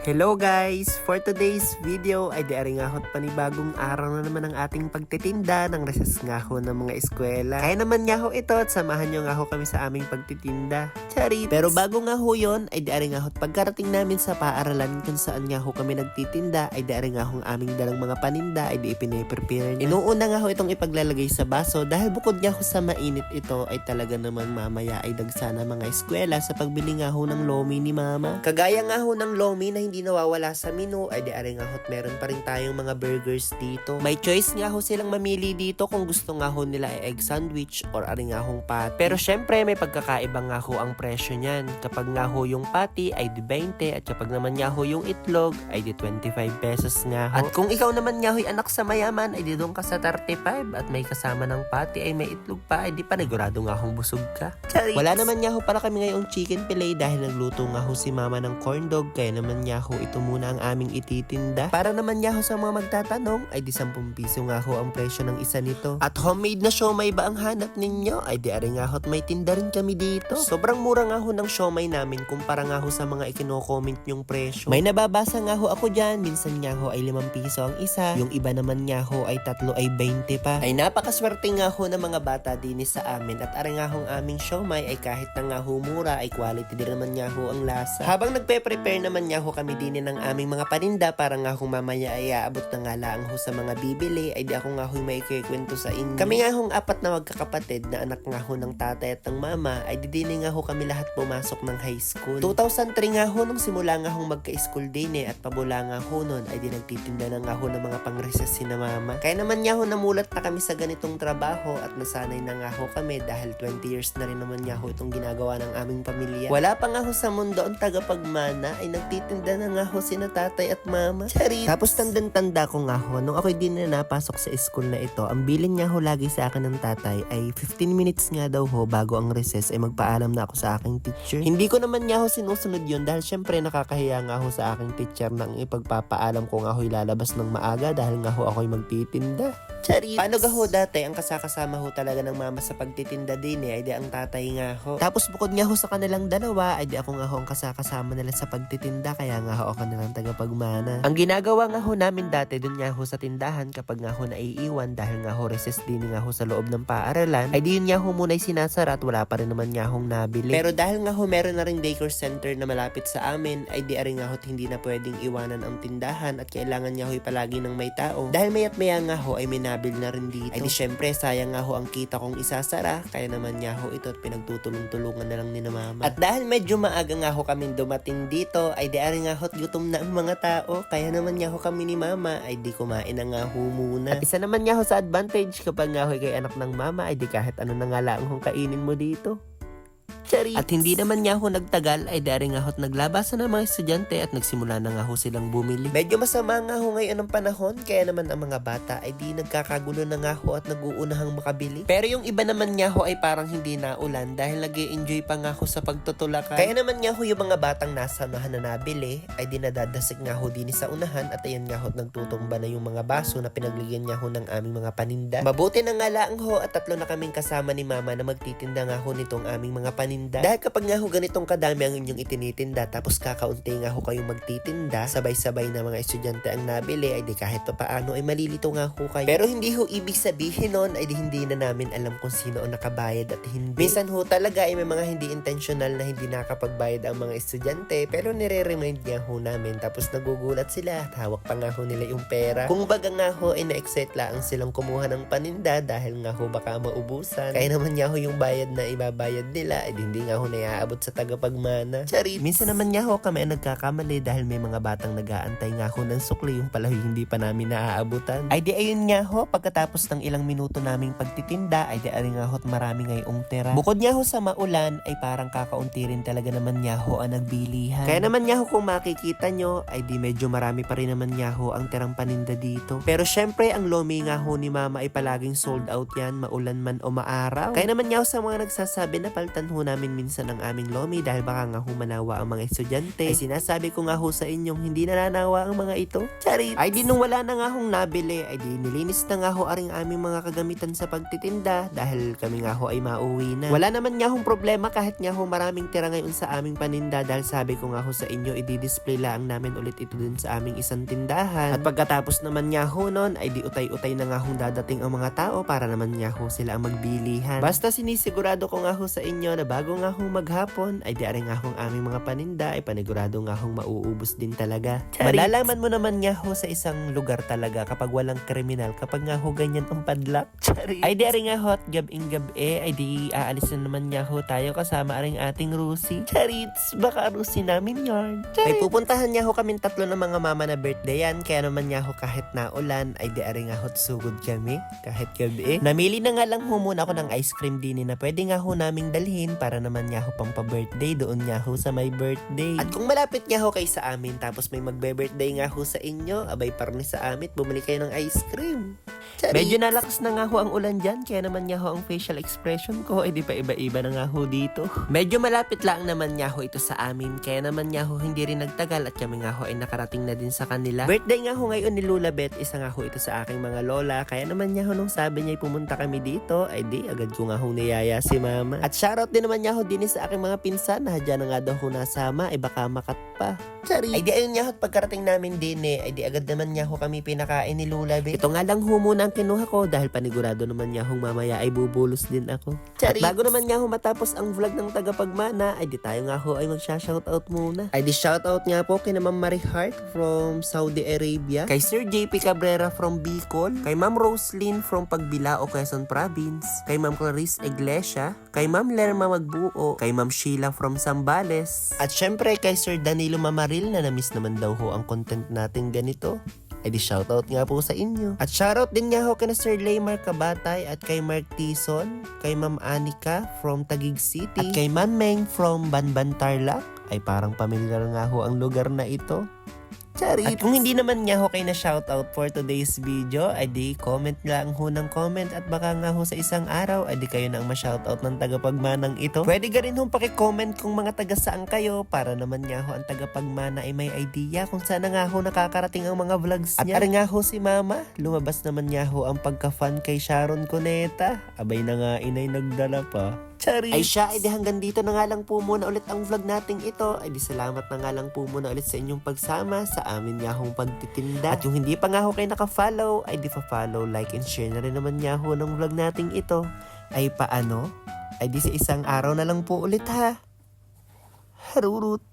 Hello guys! For today's video ay diari nga hot panibagong araw na naman ang ating pagtitinda ng recess nga ho ng mga eskwela. Kaya naman nga ho ito at samahan nyo nga ho kami sa aming pagtitinda. Charit! Pero bago nga ho yun ay diari nga ho pagkarating namin sa paaralan kung saan nga ho kami nagtitinda ay diari nga ho ang aming dalang mga paninda ay di ipiniprepare na. Inuuna nga ho itong ipaglalagay sa baso dahil bukod nga ho sa mainit ito ay talaga naman mamaya ay dagsana mga eskwela sa pagbili nga ho ng lomi ni mama. Kagaya nga ho ng lomi na hindi nawawala sa menu ay di ari nga ho't meron pa rin tayong mga burgers dito. May choice nga ho silang mamili dito kung gusto nga ho nila ay egg sandwich or ari nga hong. Pero syempre may pagkakaiba nga ho ang presyo niyan. Kapag nga ho yung patty ay di 20 at kapag naman nga ho yung itlog ay di 25 pesos nga ho. At kung ikaw naman nga ho'y anak sa mayaman ay di doon ka sa 35 at may kasama ng patty ay may itlog pa ay di panigurado nga hong busog ka. Charis. Wala naman nga ho para kami ngayong chicken fillet dahil nagluto nga ho si mama ng corn dog kaya naman nga ho ito muna ang aming ititinda. Para naman ho sa mga magtatanong ay di 10 piso nga ho ang presyo ng isa nito. At homemade na siomay ba ang hanap ninyo? Ay di ari nga ho't may tinda rin kami dito. Sobrang mura nga ho ng siomay namin kumpara nga ho sa mga ikino-comment yung presyo. May nababasa nga ho ako dyan. Minsan nga ho ay 5 piso ang isa. Yung iba naman nga ho ay tatlo ay 20 pa. Ay napakaswerte nga ho ng mga bata din sa amin at ari nga hong aming siomay ay kahit na nga ho mura ay quality din naman nga ho ang lasa. Habang nagpe-prepare naman nga ho kami din ng aming mga paninda para nga ho mamaya ay aabot na nga lang ho sa mga bibili ay di ako nga ho may ikikwento sa inyo. Kami nga hong apat na magkakapatid na anak nga ho ng tatay at ng mama ay di din nga ho kami lahat pumasok ng high school. 2003 nga ho nung simula nga hong magka-school din eh at pabula nga ho nun ay di nagtitinda na nga ho ng mga pang-recess si na mama. Kaya naman nga ho namulat na kami sa ganitong trabaho at nasanay na nga ho kami dahil 20 years na rin naman nga ho itong ginagawa ng aming pamilya. Wala pa nga ho sa mundo ang tagapagmana ay nagtitinda na nga ho sina tatay at mama. Charit! Tapos tandang-tanda ko nga ho, nung ako'y din na napasok sa school na ito, ang bilin nga ho lagi sa akin ng tatay ay 15 minutes nga daw ho bago ang recess ay magpaalam na ako sa aking teacher. Hindi ko naman nga ho sinusunod yun dahil syempre nakakahiya nga ho sa aking teacher nang ipagpapaalam ko nga ho ilalabas ng maaga dahil nga ho ako'y magtitinda. Charit! Paano ga ho dati ang kasakasama ho talaga ng mama sa pagtitinda din eh, ay di ang tatay nga ho. Tapos bukod nga ho sa kanilang dalawa, ay di ako nga ho ang kasakasama nila sa pagtitinda, kaya nga ho ako nilang tagapagmana. Ang ginagawa nga ho namin dati dun nga ho sa tindahan kapag nga ho naiiwan dahil nga ho recess din nga ho sa loob ng paaralan, ay di yun nga ho muna sinasara at wala pa rin naman nga hong nabili. Pero dahil nga ho meron na ring daycare center na malapit sa amin, ay di aring nga ho hindi na pwedeng iwanan ang tindahan at kailangan nga ho palagi ng may tao. Dahil mayat maya nga ho ay may nabil na rin dito. Ay di syempre sayang nga ho ang kita kong isasara, kaya naman nga ho ito at pinagtutulong-tulungan na lang ni na mama. At dahil medyo maaga nga ho kaming dumating dito, ay di aring nga ho't gutom na ang mga tao, kaya naman nga ho kami ni mama ay di kumain na nga ho muna. At isa naman nga ho sa advantage kapag nga ho kay anak ng mama ay di kahit ano na nga lang kainin mo dito. Charit. At hindi naman nga ho nagtagal ay dari nga ho't naglabasan ng mga estudyante at nagsimula na nga ho silang bumili. Medyo masama nga ho ngayon ang panahon kaya naman ang mga bata ay di nagkakagulo na nga ho at naguunahang makabili. Pero yung iba naman nga ho ay parang hindi na ulan dahil nag enjoy pa nga ho sa pagtutulakan. Kaya naman nga ho yung mga batang nasa unahan na nabili ay dinadadasik nga ho din sa unahan at ayan nga ho nagtutumba na yung mga baso na pinagligyan nga ho ng aming mga paninda. Mabuti na nga lang ho at tatlo na kaming kasama ni mama na magtitinda nga ho nitong aming mga paninda. Dahil kapag nga ho ganitong kadami ang inyong itinitinda tapos kakaunti nga ho kayong magtitinda, sabay-sabay na mga estudyante ang nabili ay di kahit pa paano ay malilito nga ho kayo. Pero hindi ho ibig sabihin nun ay di hindi na namin alam kung sino ang nakabayad at hindi. Minsan ho talaga ay may mga hindi intentional na hindi nakapagbayad ang mga estudyante pero nire-remind nga ho namin tapos nagugulat sila at hawak pa nga ho nila yung pera. Kung baga nga ho ay na-excite lang silang kumuha ng paninda dahil nga ho baka maubusan. Kaya naman nga ho yung bayad na ibabayad nila ay di hindi nga ho naiaabot sa tagapagmana. Charit. Minsan naman nga ho kami nagkakamali dahil may mga batang nag-aantay nga ho ng sukli yung pala hindi pa namin naaabutan. Ay di ayun nga ho, pagkatapos ng ilang minuto naming pagtitinda, ay di aring nga ho't marami ngayong tira. Bukod nga ho sa maulan, ay parang kakaunti rin talaga naman nga ho ang nagbilihan. Kaya naman nga ho kung makikita nyo, ay di medyo marami pa rin naman nga ho ang tirang paninda dito. Pero syempre, ang lomi nga ho ni mama ay palaging sold out yan, maulan man o maaraw. Kaya naman nga ho sa mga nagsasabi na paltan ho namin namin minsan ang aming lomi dahil baka nga humanawa ang mga estudyante. Ay sinasabi ko nga ho sa inyong hindi nananawa ang mga ito. Charit! Ay di nung wala na nga hong nabili, ay di nilinis na nga ho aring aming mga kagamitan sa pagtitinda dahil kami nga ho ay mauwi na. Wala naman nga hong problema kahit nga ho maraming tira ngayon sa aming paninda dahil sabi ko nga ho sa inyo, i-display lang namin ulit ito dun sa aming isang tindahan. At pagkatapos naman nga ho nun, ay di utay-utay na nga hong dadating ang mga tao para naman nga ho sila ang magbilihan. Basta sinisigurado ko nga ho sa inyo na bago nga ho maghapon, ay di ari nga hong aming mga paninda ay panigurado nga hong mauubos din talaga. Malalaman mo naman nga ho sa isang lugar talaga kapag walang kriminal, kapag nga ho ganyan ang padlock. Charis. Ay di ari nga ho at gab-ing gab-e, ay di aalis na naman nga ho tayo kasama aring ating Rusi. Charits, baka Rusi namin yarn. Ay pupuntahan nga ho kami tatlo ng mga mama na birthday yan, kaya naman nga ho kahit naulan, ay di ari nga ho sugod kami, kahit gabi. Namili na nga lang ho muna ako ng ice cream din na pwede nga ho naming dalhin para naman nga ho pang pa-birthday doon nga ho sa my birthday. At kung malapit nga ho kayo sa amin tapos may magbe-birthday nga ho sa inyo, abay parang sa amit, bumili kayo ng ice cream. Medyo nalakas na nga ho ang ulan dyan, kaya naman nga ho ang facial expression ko, ay di pa iba-iba na nga ho dito. Medyo malapit lang naman nga ho ito sa amin, kaya naman nga ho hindi rin nagtagal at kami nga ho ay nakarating na din sa kanila. Birthday nga ho ngayon ni Lula Beth, isa nga ho ito sa aking mga lola, kaya naman nga ho nung sabi niya ay pumunta kami dito, ay di agad ko nga ho niyaya si mama. At shoutout din naman nga ho din sa aking mga pinsan, na hadya na nga daw ho nasama, ay baka makat pa. Sorry. Ay di ayun nga ho, at pagkarating namin din eh, ay di agad naman nga ho kami pinakain ni Lula Beth. Ito nga lang ho muna ang kinuha ko dahil panigurado naman nga hong mamaya ay bubulos din ako. At bago naman nga ho matapos ang vlog ng tagapagmana, ay di tayo nga ho ay magsha-shoutout muna. Ay di shoutout nga po kay Ma'am Marie Hart from Saudi Arabia, kay Sir JP Cabrera from Bicol, kay Ma'am Roslyn from Pagbilao, Quezon Province, kay Ma'am Clarice Iglesia, kay Ma'am Lerma Magbuo, kay Ma'am Sheila from Sambales, at syempre kay Sir Danilo Mamaril na namiss naman daw ho ang content natin ganito. Ay di shoutout nga po sa inyo. At shoutout din nga ho kay Sir Laymar Kabatay at kay Mark Tison, kay Ma'am Anika from Taguig City, at kay Ma'am Meng from Banban Tarlac. Ay parang pamilyar nga ho ang lugar na ito. Charit. At kung hindi naman nga ho kayo na shoutout for today's video, ay di comment lang ho ng comment at baka nga ho sa isang araw, ay di kayo na ang ma-shoutout ng tagapagmanang ito. Pwede ka rin hong pakicomment kung mga taga saan kayo para naman nga ho ang tagapagmana ay may idea kung saan na nga ho nakakarating ang mga vlogs niya. At nga ho si mama, lumabas naman nga ho ang pagka-fan kay Sharon Cuneta. Abay na nga inay nagdala pa. Charis. Ay siya, ay di hanggang dito na nga lang po muna ulit ang vlog nating ito. Ay di salamat na nga lang po muna ulit sa inyong pagsama sa amin nga hong pagtitinda. At yung hindi pa nga ho kayo naka-follow, ay di pa-follow, like, and share na rin naman nga ho ng vlog nating ito. Ay paano? Ay di sa isang araw na lang po ulit ha. Harurut.